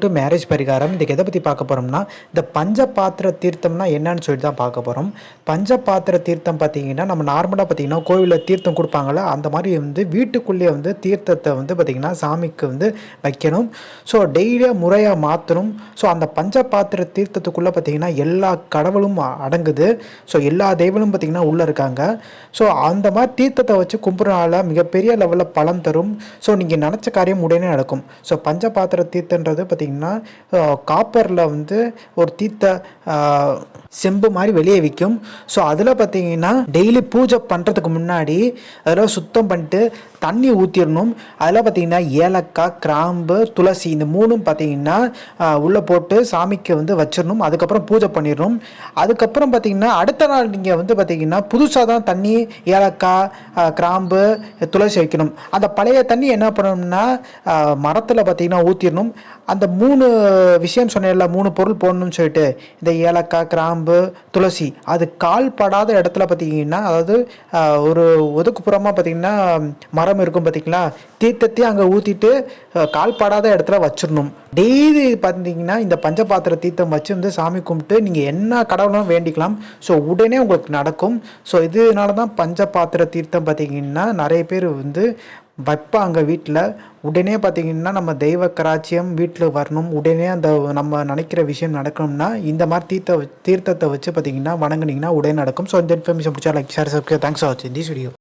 To marriage பரிகாரம். இதுக்கு எதை பற்றி பார்க்க போகிறோம்னா இந்த பஞ்ச பாத்திர தீர்த்தம்னா என்னன்னு சொல்லிட்டு தான் பார்க்க போகிறோம் பஞ்ச பாத்திர தீர்த்தம் பார்த்தீங்கன்னா நம்ம நார்மலாக பார்த்தீங்கன்னா கோவிலில் தீர்த்தம் கொடுப்பாங்கள்ல அந்த மாதிரி வந்து வீட்டுக்குள்ளேயே வந்து தீர்த்தத்தை வந்து பார்த்திங்கன்னா சாமிக்கு வந்து வைக்கணும். ஸோ டெய்லியாக முறையாக மாற்றணும் ஸோ அந்த பஞ்ச பாத்திர தீர்த்தத்துக்குள்ளே பார்த்தீங்கன்னா எல்லா கடவுளும் அடங்குது. ஸோ எல்லா தெய்வங்களும் பார்த்திங்கன்னா உள்ளே இருக்காங்க. ஸோ அந்த மாதிரி தீர்த்தத்தை வச்சு கும்பிட்றனால மிகப்பெரிய லெவலில் பலன் தரும். ஸோ நீங்கள் நினச்ச காரியம் உடனே நடக்கும். ஸோ பஞ்ச பாத்திர தீர்த்தன்றது பார்த்திங்கன்னா காப்பரில் வந்து ஒரு தீத்த செம்பு மாதிரி வெளியே விற்கும் ஸோ அதில் பார்த்தீங்கன்னா டெய்லி பூஜை பண்ணுறதுக்கு முன்னாடி அதில் சுத்தம் பண்ணிட்டு தண்ணி ஊற்றிடணும் அதில் பார்த்தீங்கன்னா ஏலக்காய் கிராம்பு துளசி இந்த மூணும் பார்த்திங்கன்னா உள்ளே போட்டு சாமிக்கு வந்து வச்சிடணும் அதுக்கப்புறம் பூஜை பண்ணிடணும் அதுக்கப்புறம் பார்த்தீங்கன்னா அடுத்த நாள் நீங்கள் வந்து பார்த்தீங்கன்னா புதுசாக தான் தண்ணி ஏலக்காய் கிராம்பு துளசி வைக்கணும். அந்த பழைய தண்ணி என்ன பண்ணணும்னா மரத்தில் பார்த்தீங்கன்னா ஊற்றிடணும் அந்த மூணு விஷயம் சொன்னேன்ல மூணு பொருள் போடணும்னு சொல்லிட்டு. இந்த ஏலக்காய் கிராம்பு துளசி. அது கால் படாத இடத்துல பார்த்தீங்கன்னா அதாவது ஒரு ஒதுக்குப்புறமாக பார்த்தீங்கன்னா மரம் இருக்கும் பார்த்தீங்களா தீர்த்தத்தையும் அங்கே ஊற்றிட்டு கால் படாத இடத்துல வச்சிடணும். டெய்லி பார்த்தீங்கன்னா இந்த பஞ்சபாத்திர தீர்த்தம் வச்சு வந்து சாமி கும்பிட்டு நீங்கள் என்ன கடவுளும் வேண்டிக்கலாம். ஸோ உடனே உங்களுக்கு நடக்கும். ஸோ இதனால தான் பஞ்சபாத்திர தீர்த்தம் பார்த்தீங்கன்னா நிறைய பேர் வந்து வைப்பாங்க வீட்டில் உடனே பார்த்தீங்கன்னா நம்ம தெய்வ கராச்சியம் வீட்டில் வரணும். உடனே அந்த நம்ம நினைக்கிற விஷயம் நடக்கணும்னா இந்த மாதிரி தீர்த்த தீர்த்தத்தை வச்சு பார்த்தீங்கன்னா வணங்குனீங்கன்னா உடனே நடக்கும். ஸோ இந்த இன்ஃபர்மேஷன் பிடிச்சா like share subscribe thanks for வாட்சிங் திஸ் வீடியோ